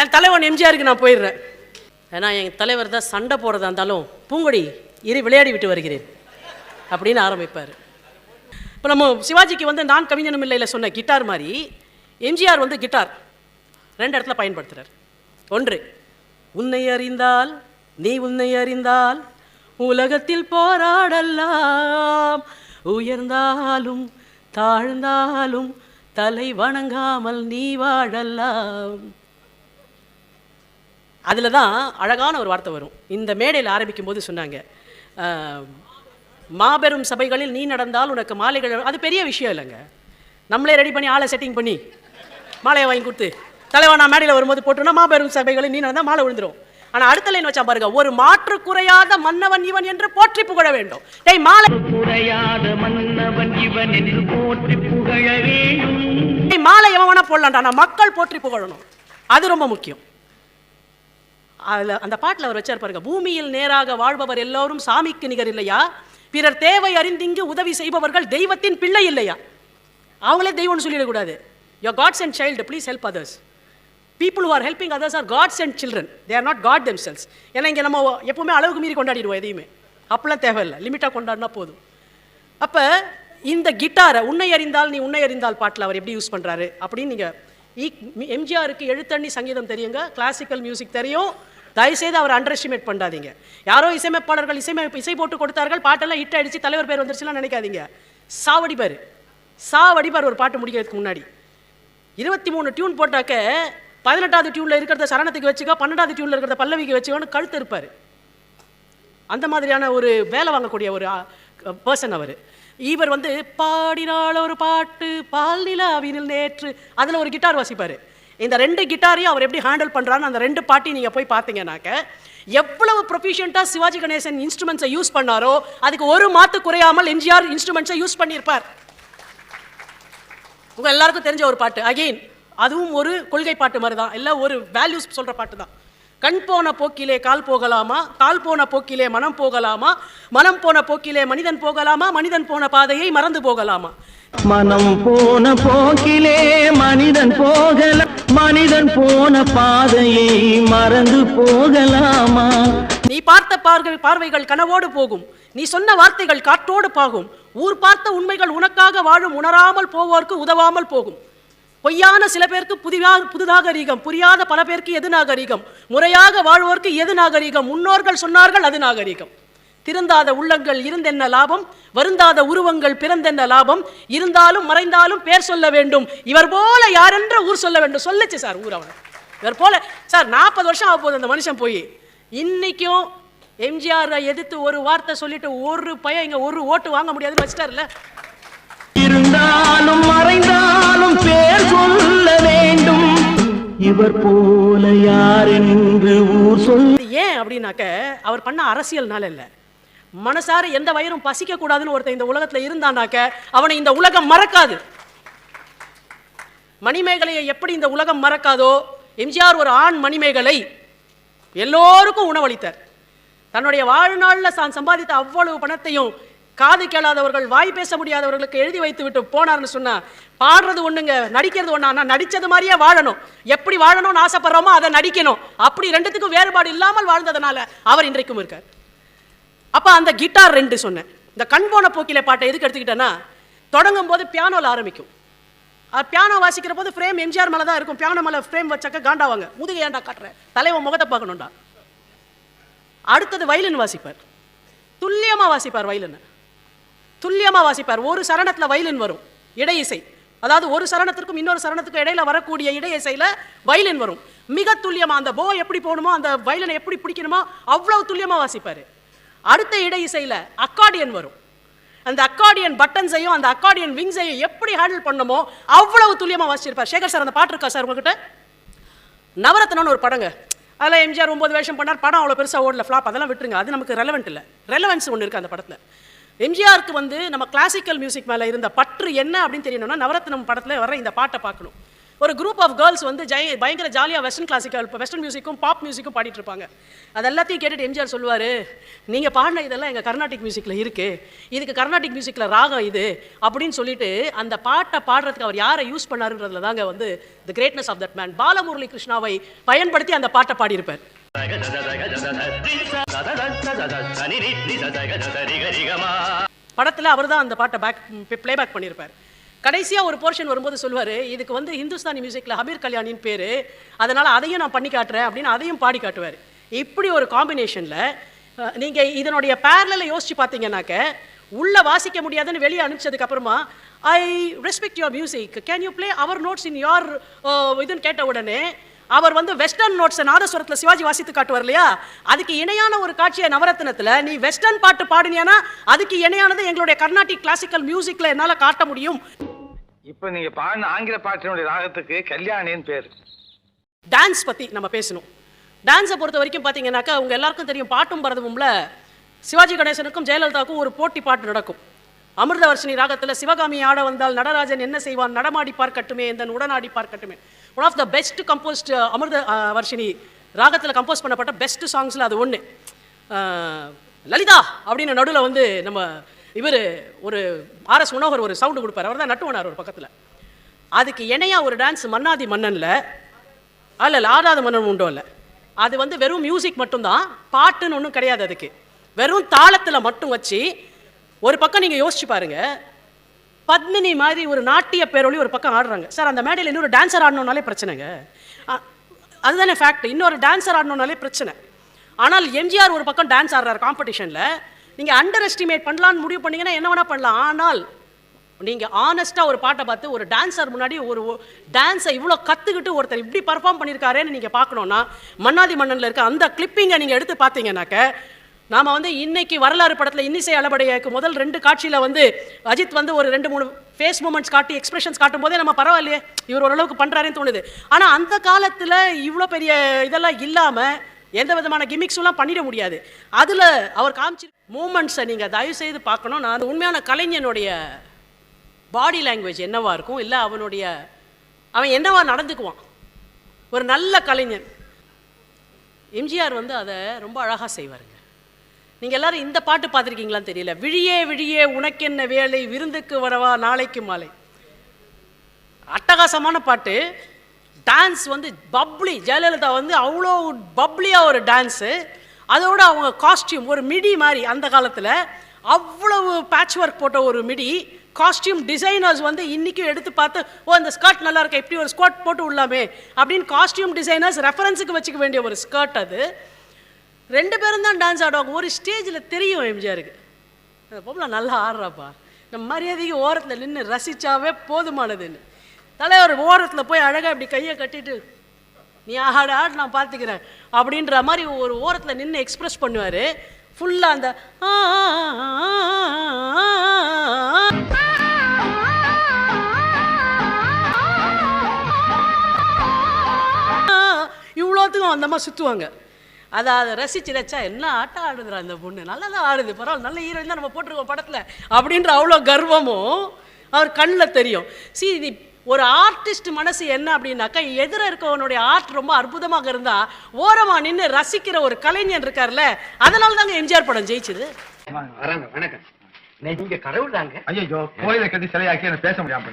என் தலைவன் எம்ஜிஆருக்கு நான் போயிடுறேன். ஏன்னா என் தலைவர் தான் சண்டை போடுறதா இருந்தாலும் பூங்கொடி இரு விளையாடி விட்டு வருகிறேன் அப்படின்னு ஆரம்பிப்பார். இப்போ நம்ம சிவாஜிக்கு வந்து நான் கவிஞனும் இல்லையில் சொன்ன கிட்டார் மாதிரி எம்ஜிஆர் வந்து கிட்டார். ரெண்டு இடத்துல பயன்படுத்துகிறார் ஒன்று உன்னை அறிந்தால் நீ உன்னை அறிந்தால் உலகத்தில் போராடலாம். உயர்ந்தாலும் தாழ்ந்தாலும் தலை வணங்காமல் நீ வாழலாம். அதில் தான் அழகான ஒரு வார்த்தை வரும். இந்த மேடையில் ஆரம்பிக்கும் போது சொன்னாங்க மாபெரும் சபைகளில் நீ நடந்தால் உனக்கு மாலைகள் அது பெரிய விஷயம் இல்லைங்க. நம்மளே ரெடி பண்ணி ஆளை செட்டிங் பண்ணி மாலையை வாங்கி கொடுத்து தலைவா நான் மேடையில் வரும்போது போட்டோன்னா மாபெரும் சபைகளில் நீ நடந்தால் மாலை விழுந்துரும். ஆனால் அடுத்த லைன் வச்சா பாருங்க ஒரு மாற்று குறையாத மன்னவன் இவன் என்று போற்றி புகழ வேண்டும். டேய் மாலை குறையாத மன்னவன் இவன் என்று போற்றி புகழ வேண்டும். மாலை எவன் வேணா போடலாம்டா ஆனால் மக்கள் போற்றி புகழணும். அது ரொம்ப முக்கியம். அதில் அந்த பாட்டில் அவர் வச்சார் பாருங்க பூமியில் நேராக வாழ்பவர் எல்லோரும் சாமிக்கு நிகர் இல்லையா? பிறர் தேவை அறிந்திங்கு உதவி செய்பவர்கள் தெய்வத்தின் பிள்ளை இல்லையா? அவங்களே தெய்வம்னு சொல்லிடக்கூடாது. Your gods and child please help others people are helping others are gods and children they are not god themselves ஏன்னா இங்கே நம்ம எப்பவுமே அளவுக்கு மீறி கொண்டாடிடுவோம் எதையுமே. அப்பெல்லாம் தேவையில்லை. லிமிட்டாக கொண்டாடினா போதும். அப்போ இந்த கிட்டாரை உன்னை அறிந்தால் நீ உன்னை அறிந்தால் பாட்டில் அவர் எப்படி யூஸ் பண்ணுறாரு அப்படின்னு நீங்கள் எம்ஜிஆருக்கு எழுத்தண்ணி சங்கீதம் தெரியுங்க. கிளாசிக்கல் மியூசிக் தெரியும். தயவுசெய்து அவர் அண்டர் எஸ்டிமேட் பண்ணாதீங்க. யாரோ இசையமைப்பாளர்கள் இசைமை இசை போட்டு கொடுத்தார்கள் பாட்டெல்லாம் ஹிட் அடிச்சு தலைவர் பேர் வந்துருச்சுலாம் நினைக்காதீங்க. சாவடிப்பார் சாவடிப்பார் ஒரு பாட்டு முடிக்கிறதுக்கு முன்னாடி. இருபத்தி மூணு டியூன் போட்டாக்க பதினெட்டாவது டியூனில் இருக்கிறத சரணத்துக்கு வச்சுக்கோ பன்னெண்டாவது டியூனில் இருக்கிறத பல்லவிக்கு வச்சுக்கோன்னு கழுத்து இருப்பார். அந்த மாதிரியான ஒரு வேலை வாங்கக்கூடிய ஒரு பர்சன் அவர். இவர் வந்து பாடினாள் ஒரு பாட்டு பால் நிலாவினில் நேற்று அதில் ஒரு கிட்டார் வாசிப்பார். இந்த ரெண்டு கிட்டாரையும் அவர் எப்படி ஹேண்டில் பண்ணுறான்னு அந்த ரெண்டு பாட்டி நீங்கள் போய் பார்த்தீங்கன்னாக்க எவ்வளவு ப்ரொஃபிஷியண்ட்டாக சிவாஜி கணேசன் இன்ஸ்ட்ருமெண்ட்ஸை யூஸ் பண்ணாரோ அதுக்கு ஒரு மாத்து குறையாமல் எம்ஜிஆர் இன்ஸ்ட்ருமெண்ட்ஸை யூஸ் பண்ணியிருப்பார். உங்கள் எல்லாருக்கும் தெரிஞ்ச ஒரு பாட்டு. அகெயின் அதுவும் ஒரு கொள்கை பாட்டு மாதிரி தான். இல்லை ஒரு வேல்யூஸ் சொல்ற பாட்டு தான். கண் போன போக்கிலே கால் போகலாமா கால் போன போக்கிலே மனம் போகலாமா மனம் போன போக்கிலே மனிதன் போகலாமா மனிதன் போன பாதையை மறந்து போகலாமா? மனம் போன போக்கிலே மனிதன் போகல மனிதன் போன பாதையை மறந்து போகலாமா? நீ பார்த்த பார்வை பார்வைகள் கனவோடு போகும். நீ சொன்ன வார்த்தைகள் காற்றோடு பாகும். ஊர் பார்த்த உண்மைகள் உனக்காக வாழும். உணராமல் போவோர்க்கு உதவாமல் போகும். பொய்யான சில பேருக்கு புதிதாக புது நாகரீகம் புரியாத பல பேருக்கு எது நாகரீகம்? முறையாக வாழ்வோர்க்கு எது நாகரீகம்? முன்னோர்கள் சொன்னார்கள் அது நாகரீகம். திருந்தாத உள்ளங்கள் இருந்தென்ன லாபம்? வருந்தாத உருவங்கள் பிறந்தென்ன லாபம்? இருந்தாலும் மறைந்தாலும் பேர் சொல்ல வேண்டும். இவர் போல யாரென்ற ஊர் சொல்ல வேண்டும். சொல்லுச்சு சார் ஊர் அவனை இவர் போல சார் நாற்பது வருஷம் ஆக போகுது அந்த மனுஷன் போய். இன்னைக்கும் எம்ஜிஆர் எதிர்த்து ஒரு வார்த்தை சொல்லிட்டு ஒரு பையன் இங்க ஒரு ஓட்டு வாங்க முடியாதுன்னு வச்சிட்டார்ல இருந்தாலும் மறைந்தாலும் பேர் சொல்ல வேண்டும். இவர் போல யார் என்று ஊர் சொல் இது ஏன் அப்படின்னாக்க அவர் பண்ண அரசியல்னால இல்லை. மனசார எந்த வயிறும் பசிக்க கூடாதுன்னு ஒருத்தன் இந்த உலகத்தில் இருந்தானாக்க அவனை இந்த உலகம் மறக்காது. மணிமேகலையை எப்படி இந்த உலகம் மறக்காதோ எம்ஜிஆர் ஒரு ஆண் மணிமேகலை எல்லோருக்கும் உணவளித்தார். தன்னுடைய வாழ்நாளில் தான் சம்பாதித்த அவ்வளவு பணத்தையும் காது கேளாதவர்கள் வாய் பேச முடியாதவர்களுக்கு எழுதி வைத்து விட்டு போனார்னு சொன்னால் பாடுறது ஒன்றுங்க நடிக்கிறது ஒன்றா ஆனா நடித்தது மாதிரியே வாழணும். எப்படி வாழணும்னு ஆசைப்படுறோமோ அதை நடிக்கணும். அப்படி ரெண்டுத்துக்கும் வேறுபாடு இல்லாமல் வாழ்ந்ததுனால அவர் இன்றைக்கும் இருக்கார். அப்போ அந்த கிட்டார் ரெண்டு சொன்னேன். இந்த கண் போன போக்கில பாட்டை எதுக்கு எடுத்துக்கிட்டேன்னா தொடங்கும் போது பியானோவில் ஆரம்பிக்கும் பியானோ வாசிக்கிற போது ஃப்ரேம் எம்ஜிஆர் மேலே தான் இருக்கும். பியானோ மேலே ஃப்ரேம் வச்சாக்க காண்டாவாங்க. முதுகை ஏன்டா காட்டுறேன் தலைவன் முகத்தை பார்க்கணும்டா. அடுத்தது வயலின் வாசிப்பார். துல்லியமாக வாசிப்பார் வயலின் துல்லியமாக வாசிப்பார். ஒரு சரணத்தில் வயலின் வரும். இடை இசை அதாவது ஒரு சரணத்திற்கும் இன்னொரு சரணத்துக்கும் இடையில வரக்கூடிய இடை வயலின் வரும். மிக துல்லியமா அந்த போ எப்படி போகணுமோ அந்த வயலினை எப்படி பிடிக்கணுமோ அவ்வளவு துல்லியமா வாசிப்பாரு. அடுத்த இட இசையில் அக்கார்டியன் வரும். அந்த அக்கார்டியன் பட்டன்ஸையும் அந்த அக்கார்டியன் விங்ஸையும் எப்படி ஹேண்டில் பண்ணமோ அவ்வளவு துல்லியமாக வாசிச்சிருப்பார். சேகர் சார் அந்த பாட்டு இருக்கா சார் உங்ககிட்ட? நவரத்னம்னு ஒரு படங்க. அதில் எம்ஜிஆர் ஒம்பது வேஷம் பண்ணார். படம் அவ்வளோ பெருசாக ஓடல ஃப்ளாப் அதெல்லாம் விட்டுருங்க. அது நமக்கு ரெலவெண்ட் இல்லை. ரெலவென்ஸ் ஒன்று இருக்குது அந்த படத்தில். எம்ஜிஆருக்கு வந்து நம்ம கிளாசிக்கல் மியூசிக் மேலே இருந்த பற்று என்ன அப்படின்னு தெரியணும்னா நவரத்னம் படத்தில் வர இந்த பாட்டை பார்க்கணும். ஒரு குரூப் ஆஃப் கேர்ள்ஸ் வந்து ஜெய பயங்கர ஜாலியாக வெஸ்டர்ன் கிளாசிக்கல் வெஸ்டர்ன் மியூசிக்கும் பாப் மியூசிக்கும் பாடிட்டு இருப்பாங்க. அது எல்லாத்தையும் கேட்டுட்டு எம்ஜிஆர் சொல்லுவார் நீங்கள் பாடின இதெல்லாம் எங்கள் கர்நாடிக் மியூசிக்கில் இருக்குது இதுக்கு கர்நாடிக் மியூசிக்கில் ராகம் இது அப்படின்னு சொல்லிட்டு அந்த பாட்டை பாடுறதுக்கு அவர் யாரை யூஸ் பண்ணாருன்றதுல தாங்க வந்து the greatness of that man Balamurali கிருஷ்ணாவை பயன்படுத்தி அந்த பாட்டை பாடியிருப்பார். படத்தில் அவர் தான் அந்த பாட்டை பேக் பிளேபேக் பண்ணியிருப்பார். கடைசியாக ஒரு போர்ஷன் வரும்போது சொல்லுவார் இதுக்கு வந்து ஹிந்துஸ்தானி மியூசிக்கில் ஹபீர் கல்யாணின் பேர் அதனால் அதையும் நான் பண்ணி காட்டுறேன் அப்படின்னு அதையும் பாடி காட்டுவார். இப்படி ஒரு காம்பினேஷனில் நீங்கள் இதனுடைய பேரலில் யோசித்து பார்த்தீங்கன்னாக்க உள்ளே வாசிக்க முடியாதுன்னு வெளியே அனுப்பிச்சதுக்கப்புறமா I respect your music can you play our notes in your இதுன்னு கேட்ட உடனே அவர் வந்து வெஸ்டர்ன் நோட்ஸை நாதஸ்வரத்தில் சிவாஜி வாசித்து காட்டுவார் இல்லையா? அதுக்கு இணையான ஒரு காட்சியை நவரத்னத்தில் நீ வெஸ்டர்ன் பாட்டு பாடினியானா அதுக்கு இணையானது எங்களுடைய கர்நாடிக் கிளாசிக்கல் மியூசிக்கில் என்னால் காட்ட முடியும். இப்ப நீங்க பாடின ஆங்கில பாட்டினுடைய ராகத்துக்கு கல்யாணின்னு பேர். டான்ஸ் பற்றி நம்ம பேசணும். டான்ஸை பொறுத்த வரைக்கும் பார்த்தீங்கன்னாக்கா உங்க எல்லாருக்கும் தெரியும் பாட்டும் பரதமும்ல சிவாஜி கணேசனுக்கும் ஜெயலலிதாவுக்கும் ஒரு போட்டி பாட்டு நடக்கும். அமிர்தவர்ஷினி ராகத்தில் சிவகாமி ஆட வந்தால் நடராஜன் என்ன செய்வான்? நடமாடி பார்க்கட்டுமே இந்த உடனாடி பார்க்கட்டுமே. One of the best composed Amritavarshini ராகத்தில் கம்போஸ் பண்ணப்பட்ட பெஸ்ட் சாங்ஸில் அது ஒன்று லலிதா அப்படின்னு நடுவில் வந்து நம்ம இவர் ஒரு ஆர்எஸ் மனோகர் ஒரு சவுண்டு கொடுப்பார். அவர் தான் நட்டுவனார் ஒரு பக்கத்தில். அதுக்கு இணையாக ஒரு டான்ஸ் மன்னாதி மன்னனில் அல்ல இல்லை ஆடாத மன்னன் உண்டோ இல்லை. அது வந்து வெறும் மியூசிக் மட்டும்தான் பாட்டுன்னு ஒன்றும் கிடையாது அதுக்கு. வெறும் தாளத்தில் மட்டும் வச்சு ஒரு பக்கம் நீங்கள் யோசிச்சு பாருங்க. பத்மினி மாதிரி ஒரு நாட்டிய பேரொழி ஒரு பக்கம் ஆடுறாங்க. சார் அந்த மேடையில் இன்னொரு டான்ஸர் ஆடணுன்னாலே பிரச்சனைங்க. அதுதானே ஃபேக்ட் இன்னொரு டான்ஸர் ஆடணுன்னாலே பிரச்சனை. ஆனால் எம்ஜிஆர் ஒரு பக்கம் டான்ஸ் ஆடுறாரு காம்படிஷனில் நீங்கள் அண்டர் எஸ்டிமேட் பண்ணலான்னு முடிவு பண்ணீங்கன்னா என்ன வேணால் பண்ணலாம். ஆனால் நீங்கள் ஆனஸ்ட்டாக ஒரு பாட்டை பார்த்து ஒரு டான்ஸர் முன்னாடி ஒரு டான்ஸை இவ்வளோ கற்றுக்கிட்டு ஒருத்தர் இப்படி பர்ஃபார்ம் பண்ணியிருக்காருன்னு நீங்கள் பார்க்கணுன்னா மன்னாதி மன்னனில் இருக்க அந்த கிளிப்பிங்கை நீங்கள் எடுத்து பார்த்தீங்கன்னாக்க நாம் வந்து இன்னைக்கு வரலாறு படத்தில் இன்னிசை அளபடையாக்கு முதல் ரெண்டு காட்சியில் வந்து அஜித் வந்து ஒரு ரெண்டு மூணு ஃபேஸ் மூமெண்ட்ஸ் காட்டி எக்ஸ்பிரஷன்ஸ் காட்டும் போதே நம்ம பரவாயில்லையே இவர் ஓரளவுக்கு பண்ணுறாருன்னு தோணுது. ஆனால் அந்த காலத்தில் இவ்வளோ பெரிய இதெல்லாம் இல்லாமல் எந்த விதமான கிமிக்ஸும்லாம் பண்ணிட முடியாது. அதில் அவர் காமிச்சு மூமெண்ட்ஸை நீங்கள் தயவு செய்து பார்க்கணும். நான் உண்மையான கலைஞனுடைய பாடி லாங்குவேஜ் என்னவா இருக்கும்? இல்லை அவனுடைய அவன் என்னவா நடந்துக்குவான்? ஒரு நல்ல கலைஞன். எம்ஜிஆர் வந்து அதை ரொம்ப அழகாக செய்வாருங்க. நீங்கள் எல்லாரும் இந்த பாட்டு பார்த்துருக்கீங்களான்னு தெரியல. விழியே விழியே உனக்கென்ன வேலை? விருந்துக்கு வரவா? நாளைக்கு மாலை. அட்டகாசமான பாட்டு. டான்ஸ் வந்து பப்ளி ஜெயலலிதா வந்து அவ்வளோ பப்ளியாக ஒரு டான்ஸு அதோட அவங்க காஸ்டியூம் ஒரு மிடி மாதிரி அந்த காலத்தில் அவ்வளவு பேட்ச் ஒர்க் போட்ட ஒரு மிடி. காஸ்டியூம் டிசைனர்ஸ் வந்து இன்றைக்கும் எடுத்து பார்த்து ஓ அந்த ஸ்கர்ட் நல்லா இருக்கா? இப்படி ஒரு ஸ்கர்ட் போட்டு உள்ளாமே. அப்படின்னு காஸ்டியூம் டிசைனர்ஸ் ரெஃபரன்ஸுக்கு வச்சுக்க வேண்டிய ஒரு ஸ்கர்ட் அது. ரெண்டு பேரும் தான் டான்ஸ் ஆடுவாங்க. ஒரு ஸ்டேஜில் தெரியும் எம்ஜிஆருக்கு. அந்த பொம்பளை நல்லா ஆடுறாப்பா. நம்ம மரியாதைக்கு ஓரத்தில் நின்று ரசித்தாவே போதுமானதுன்னு. தலைவர் ஓரத்தில் போய் அழகாக இப்படி கையை கட்டிட்டு நீ ஆடு ஆடு நான் பார்த்துக்கிறேன் அப்படின்ற மாதிரி ஒரு ஓரத்தில் நின்று எக்ஸ்பிரஸ் பண்ணுவார் ஃபுல்லாக அந்த ஆ, இவ்வளோத்துக்கும் அந்த மாதிரி சுற்றுவாங்க அதை அதை ரசிச்சு ரச்சா என்ன ஆட்டம் ஆடுதுடா அந்த பொண்ணு நல்லா தான் ஆடுது பரவாயில்ல நல்ல ஹீரோயின் தான் நம்ம போட்டிருக்கோம் படத்தில் அப்படின்ற அவ்வளோ கர்வமும் அவர் கண்ணில் தெரியும் சி இது ஒரு ஆர்டிஸ்ட் மனசு என்ன அப்படின்னாக்கா எதிர இருக்கவனுடைய ஆர்ட் ரொம்ப அற்புதமாக இருந்தால் ஓரமாக நின்று ரசிக்கிற ஒரு கலைஞன் இருக்கார்ல அதனால தாங்க எம்ஜிஆர் படம் ஜெயிச்சுது. வணக்கம் வணக்கம். நீங்க கடவுள் தாங்க ஐயோ கோயிலை கட்டி சிலையாக்கி என்ன பேச முடியாம